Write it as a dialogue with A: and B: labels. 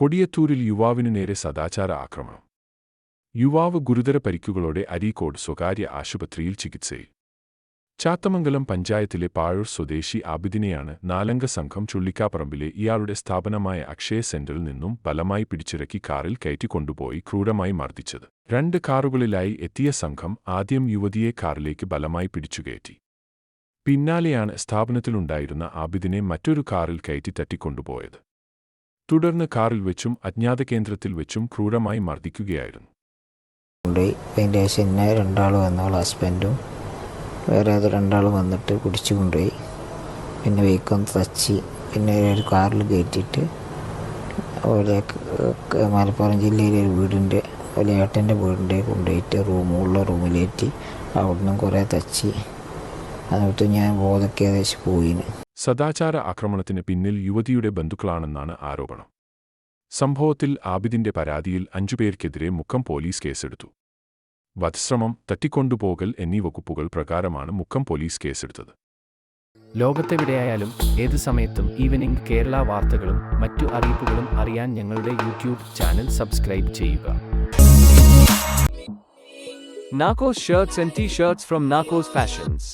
A: കൊടിയത്തൂരിൽ യുവാവിനു നേരെ സദാചാര ആക്രമണം. യുവാവ് ഗുരുതര പരിക്കുകളോടെ അരീക്കോട് സ്വകാര്യ ആശുപത്രിയിൽ ചികിത്സയിൽ. ചാത്തമംഗലം പഞ്ചായത്തിലെ പാഴൂർ സ്വദേശി ആബിദിനെയാണ് നാലംഗ സംഘം ചുള്ളിക്കാപ്പറമ്പിലെ ഇയാളുടെ സ്ഥാപനമായ അക്ഷയ സെന്ററിൽ നിന്നും ബലമായി പിടിച്ചിറക്കി കാറിൽ കയറ്റിക്കൊണ്ടുപോയി ക്രൂരമായി മർദ്ദിച്ചത്. രണ്ട് കാറുകളിലായി എത്തിയ സംഘം ആദ്യം യുവതിയെ കാറിലേക്ക് ബലമായി പിടിച്ചുകയറ്റി പിന്നാലെയാണ് സ്ഥാപനത്തിലുണ്ടായിരുന്ന ആബിദിനെ മറ്റൊരു കാറിൽ കയറ്റി തട്ടിക്കൊണ്ടുപോയത്. തുടർന്ന് കാറിൽ വെച്ചും അജ്ഞാത കേന്ദ്രത്തിൽ വെച്ചും ക്രൂരമായി മർദ്ദിക്കുകയായിരുന്നു.
B: കൊണ്ടുപോയി രണ്ടാൾ ഹസ്ബൻഡും വേറെ അത് രണ്ടാൾ വന്നിട്ട് പിടിച്ചു കൊണ്ടുപോയി. പിന്നെ വെയ്ക്കൊന്ന് തച്ചി പിന്നെ ഒരു കാറിൽ കയറ്റിയിട്ട് അവിടെ മലപ്പുറം ജില്ലയിലെ ഒരു വീടിന്റെ ഒരു ഏട്ടന്റെ വീടിന്റെ കൊണ്ടുപോയിട്ട് റൂമുള്ള റൂമിലേറ്റി അവിടുന്ന് കുറേ തച്ചി. എന്നിട്ട് ഞാൻ ബോധക്കേദേശം പോയിന്.
A: സദാചാര ആക്രമണത്തിന് പിന്നിൽ യുവതിയുടെ ബന്ധുക്കളാണെന്നാണ് ആരോപണം. സംഭവത്തിൽ ആബിദിന്റെ പരാതിയിൽ അഞ്ചുപേർക്കെതിരെ മുക്കം പോലീസ് കേസെടുത്തു. വധശ്രമം തട്ടിക്കൊണ്ടുപോകൽ എന്നീ വകുപ്പുകൾ പ്രകാരമാണ് മുക്കം പോലീസ് കേസെടുത്തത്.
C: ലോകത്തെവിടെയായാലും ഏത് സമയത്തും ഈവനിംഗ് കേരള വാർത്തകളും മറ്റു അറിയിപ്പുകളും അറിയാൻ ഞങ്ങളുടെ യൂട്യൂബ് ചാനൽ സബ്സ്ക്രൈബ് ചെയ്യുക.
D: Nakkos shirts and T shirts from Nakkos Fashions.